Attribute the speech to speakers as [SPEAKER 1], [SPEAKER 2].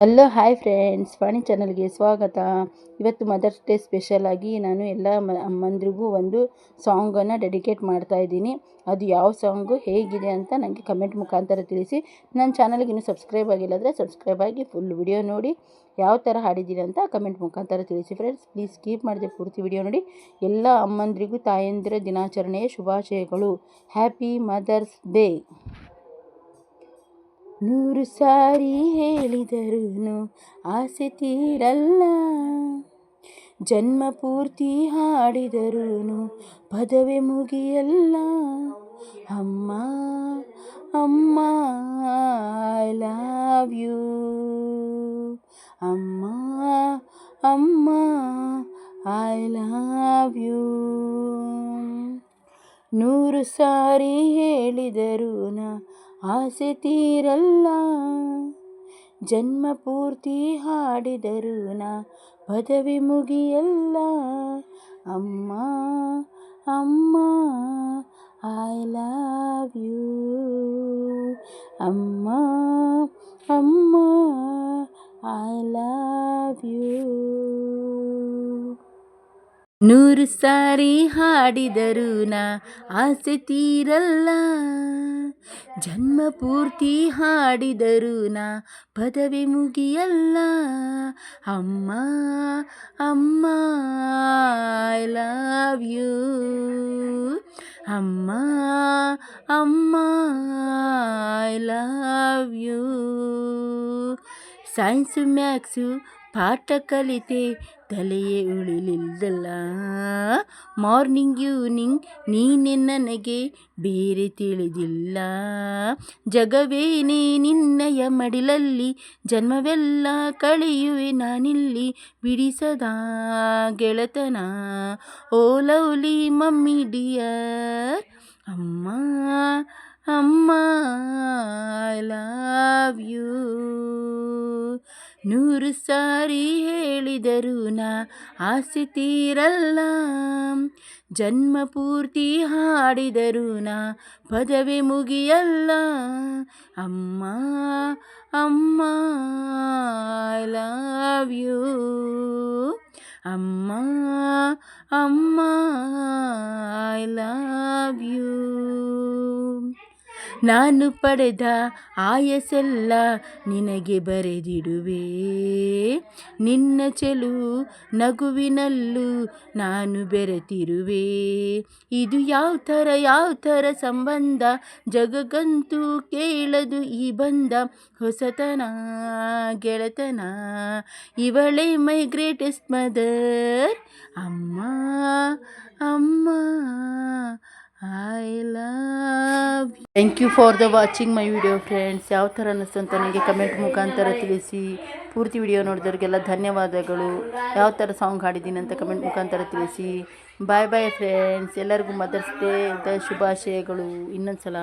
[SPEAKER 1] Hello hi friends ವಾಣಿ ಚಾನಲ್ಗೆ ಸ್ವಾಗತ. ಇವತ್ತು ಮದರ್ಸ್ ಡೇ ಸ್ಪೆಷಲ್ ಆಗಿ ನಾನು ಎಲ್ಲ ಅಮ್ಮಂದ್ರಿಗೂ ಒಂದು ಸಾಂಗನ್ನು ಡೆಡಿಕೇಟ್ ಮಾಡ್ತಾ ಇದ್ದೀನಿ. ಅದು ಯಾವ ಸಾಂಗು ಹೇಗಿದೆ ಅಂತ ನನಗೆ ಕಮೆಂಟ್ ಮುಖಾಂತರ ತಿಳಿಸಿ. ನನ್ನ ಚಾನಲ್ಗೆ ಇನ್ನೂ ಸಬ್ಸ್ಕ್ರೈಬ್ ಆಗಿಲ್ಲ ಅಂದರೆ ಸಬ್ಸ್ಕ್ರೈಬ್ ಆಗಿ ಫುಲ್ ವಿಡಿಯೋ ನೋಡಿ. ಯಾವ ಥರ ಹಾಡಿದ್ದೀನಿ ಅಂತ ಕಮೆಂಟ್ ಮುಖಾಂತರ ತಿಳಿಸಿ ಫ್ರೆಂಡ್ಸ್ ಪ್ಲೀಸ್ ಸ್ಕೀಪ್ ಮಾಡಿದೆ ಪೂರ್ತಿ ವಿಡಿಯೋ ನೋಡಿ. ಎಲ್ಲ ಅಮ್ಮಂದ್ರಿಗೂ ತಾಯಂದಿರ ದಿನಾಚರಣೆಯ ಶುಭಾಶಯಗಳು. ಹ್ಯಾಪಿ ಮದರ್ಸ್ ಡೇ ನೂರು ಸಾರಿ ಹೇಳಿದರೂನು ಆಸೆ ತೀರಲ್ಲ. ಜನ್ಮ ಪೂರ್ತಿ ಹಾಡಿದರೂನು ಪದವೇ ಮುಗಿಯಲ್ಲ. ಅಮ್ಮ ಅಮ್ಮ ಐ ಲವ್ ಯು ಅಮ್ಮ ಅಮ್ಮ ಐ ಲವ್ ಯು ನೂರು ಸಾರಿ ಹೇಳಿದರೂ ನಾ ಆಸೆ ತೀರಲ್ಲ ಜನ್ಮ ಪೂರ್ತಿ ಹಾಡಿದರೂ ನಾ ಪದವಿ ಮುಗಿಯಲ್ಲ ಅಮ್ಮ ಅಮ್ಮ ಐ ಲವ್ ಯು ಅಮ್ಮ ಅಮ್ಮ ಐ ಲವ್ ಯು ನೂರು ಸಾರಿ ಹಾಡಿದರೂ ನಾ ಆಸೆ ತೀರಲ್ಲ. ಜನ್ಮ ಪೂರ್ತಿ ಹಾಡಿದರೂ ನಾ ಪದವಿ ಮುಗಿಯಲ್ಲ. ಅಮ್ಮ ಅಮ್ಮ ಐ ಲವ್ ಯು ಅಮ್ಮ ಅಮ್ಮ I love you science maths ಪಾಠ ಕಲಿತೆ ತಲೆಯೇ ಉಳಿಲಿಲ್ಲ ಮಾರ್ನಿಂಗ್, ಈವ್ನಿಂಗ್ ನೀನೆ ನನಗೆ ಬೇರೆ ತಿಳಿದಿಲ್ಲ. ಜಗವೇನೇ ನಿನ್ನಯ ಮಡಿಲಲ್ಲಿ, ಜನ್ಮವೆಲ್ಲ ಕಳೆಯುವೆ ನಾನಿಲ್ಲಿ, ಬಿಡಿಸದ ಗೆಳತನ? ಓ ಲವ್ಲಿ ಮಮ್ಮಿ ಡಿಯರ್ ನೂರು ಸಾರಿ ಹೇಳಿದರೂ ನಾ ಆಸೆ ತೀರಲ್ಲ. ಜನ್ಮ ಪೂರ್ತಿ ಹಾಡಿದರೂ ನಾ ಪದವಿ ಮುಗಿಯಲ್ಲ. ಅಮ್ಮ ಅಮ್ಮ ಐ ಲವ್ ಯು ಅಮ್ಮ ಅಮ್ಮ ಐ ಲವ್ ಯು ನಾನು ಪಡೆದ ಆಯಸೆಲ್ಲ ನಿನಗೆ ಬರೆದಿಡುವೆ. ನಿನ್ನ ಚೆಲು ನಗುವಿನಲ್ಲೂ ನಾನು ಬೆರೆತಿರುವೆ. ಇದು ಯಾವ ಥರ ಯಾವ ಥರ ಸಂಬಂಧ? ಜಗಗಂತೂ ಕೇಳದು ಈ ಬಂದ ಹೊಸತನ, ಗೆಳೆತನ. ಇವಳೇ ಮೈ ಗ್ರೇಟೆಸ್ಟ್ ಮದರ್. ಅಮ್ಮ ಅಮ್ಮ, I thank you for the watching my video friends ಯಾವ ಥರ ಅನ್ನಿಸ್ತು ಅಂತ ನನಗೆ ಕಮೆಂಟ್ ಮುಖಾಂತರ ತಿಳಿಸಿ. ಪೂರ್ತಿ ವಿಡಿಯೋ ನೋಡಿದವ್ರಿಗೆಲ್ಲ ಧನ್ಯವಾದಗಳು. ಯಾವ ಥರ ಸಾಂಗ್ ಹಾಡಿದ್ದೀನಿ ಅಂತ ಕಮೆಂಟ್ ಮುಖಾಂತರ ತಿಳಿಸಿ. ಬಾಯ್ ಬಾಯ್ ಫ್ರೆಂಡ್ಸ್ ಎಲ್ಲರಿಗೂ ಮದರ್ಸ್ ಡೇ ಶುಭಾಶಯಗಳು. ಇನ್ನೊಂದು ಸಲ